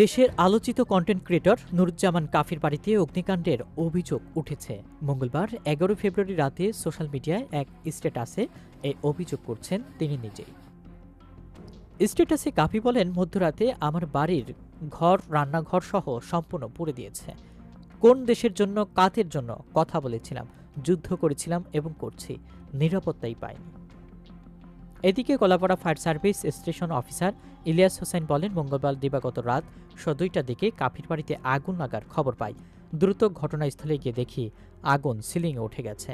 দেশের আলোচিত content creator Nuruzzaman কাফির বাড়িতে অগ্নিকাণ্ডের অভিযোগ উঠেছে। মঙ্গলবার এগারো ফেব্রুয়ারি রাতে সোশ্যাল মিডিয়ায় এক স্ট্যাটাসে এই অভিযোগ করছেন তিনি নিজেই। স্ট্যাটাসে কাফি বলেন মধ্যরাতে আমার বাড়ির ঘর রান্নাঘর সহ সম্পূর্ণ পুড়ে দিয়েছে। কোন দেশের জন্য কাতের জন্য কথা বলেছিলাম যুদ্ধ করেছিলাম এবং করছি নিরাপত্তাই পাইনি। এদিকে Kalapara fire service station officer Ilias Hossain বলেন, মঙ্গলবার দিবাগত রাত স দুইটার দিকে কাফির বাড়িতে আগুন লাগার খবর পাই। দ্রুত ঘটনাস্থলে গিয়ে দেখি আগুন সিলিংয়ে উঠে গেছে।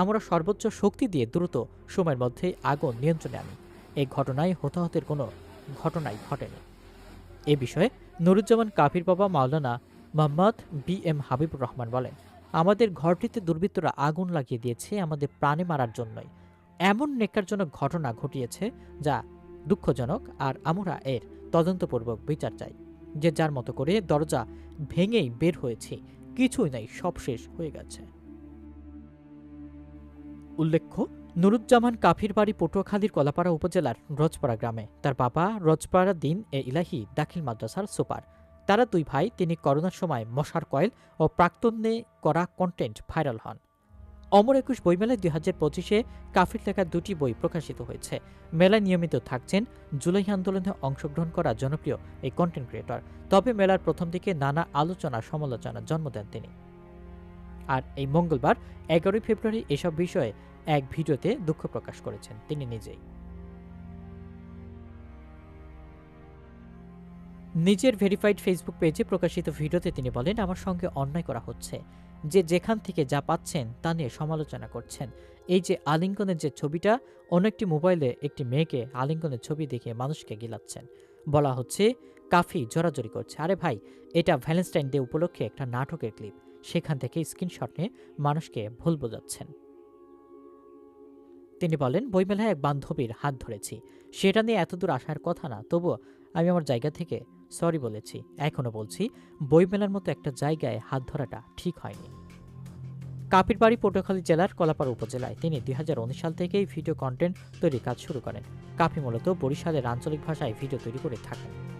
আমরা সর্বোচ্চ শক্তি দিয়ে দ্রুত সময়ের মধ্যে আগুন নিয়ন্ত্রণে আনি। এই ঘটনায় হতাহতের কোনো ঘটনাই ঘটেনি। এ বিষয়ে নুরুজ্জামান কাফির বাবা মাওলানা মোহাম্মদ বি এম হাবিবুর রহমান বলেন, আমাদের ঘরটিতে দুর্বৃত্তরা আগুন লাগিয়ে দিয়েছে, আমাদের প্রাণে মারার জন্যই। এমন নেকারজনক ঘটনা ঘটিয়েছে যা দুঃখজনক আর আমরা এর তদন্তপূর্বক বিচার চাই, যে যার মতো করে দরজা ভেঙেই বের হয়েছি, কিছুই নাই, সব শেষ হয়ে গেছে। উল্লেখ্য, নুরুজ্জামান কাফির বাড়ি পটুয়াখালীর কলাপাড়া উপজেলার রজপাড়া গ্রামে। তার বাবা রজপাড়া দিন এ ইলাহি দাখিল মাদ্রাসার সুপার। তারা দুই ভাই, তিনি করোনার সময় মশার কয়েল ও প্রাক্তন্যে করা কন্টেন্ট ভাইরাল হন। অমর একুশ বইমেলায় দুই হাজার পঁচিশে কাফির লেখা দুটি বই প্রকাশিত হয়েছে। মেলায় নিয়মিত থাকছেন জুলাই আন্দোলনে অংশগ্রহণ করা জনপ্রিয় এই কন্টেন্ট ক্রিয়েটর তবে মেলার প্রথম দিকে নানা আলোচনা সমালোচনার জন্ম দেন তিনি। আর এই মঙ্গলবার এগারোই ফেব্রুয়ারি এসব বিষয়ে এক ভিডিওতে দুঃখ প্রকাশ করেছেন তিনি নিজেই। নিজের ভেরিফাইড ফেসবুক পেজে প্রকাশিত ভিডিওতে তিনি বলেন, আমার সঙ্গে অন্যায় করা হচ্ছে। যে যেখান থেকে যা পাচ্ছেন তা নিয়ে সমালোচনা করছেন। এই যে আলিঙ্গনের যে ছবিটা, অন্য একটি মোবাইলে একটি মেয়েকে আলিঙ্গনের ছবি দেখে মানুষকে গিলাচ্ছেন। বলা হচ্ছে, কাফি জোরাজোরি করছে। আরে ভাই, এটা ভ্যালেন্টাইন ডে উপলক্ষে একটা নাটকের ক্লিপ সেখান থেকে স্ক্রিনশট নিয়ে মানুষকে ভুল বোঝাচ্ছেন। তিনি বলেন, বইমেলায় এক বান্ধবীর হাত ধরেছি। সেটা নিয়ে এতদূর আসার কথা না। তবুও আমি আমার জায়গা থেকে সরি বলেছি। এখনও বলছি বইমেলার মতো একটা জায়গায় হাত ধরাটা ঠিক হয়নি। কাপির বাড়ি পটুয়াখালী জেলার কলাপাড়া উপজেলায় তিনি দুই হাজার উনিশ সাল থেকেই ভিডিও কন্টেন্ট তৈরির কাজ শুরু করেন। কাপি মূলত বরিশালের আঞ্চলিক ভাষায় ভিডিও তৈরি করে থাকেন।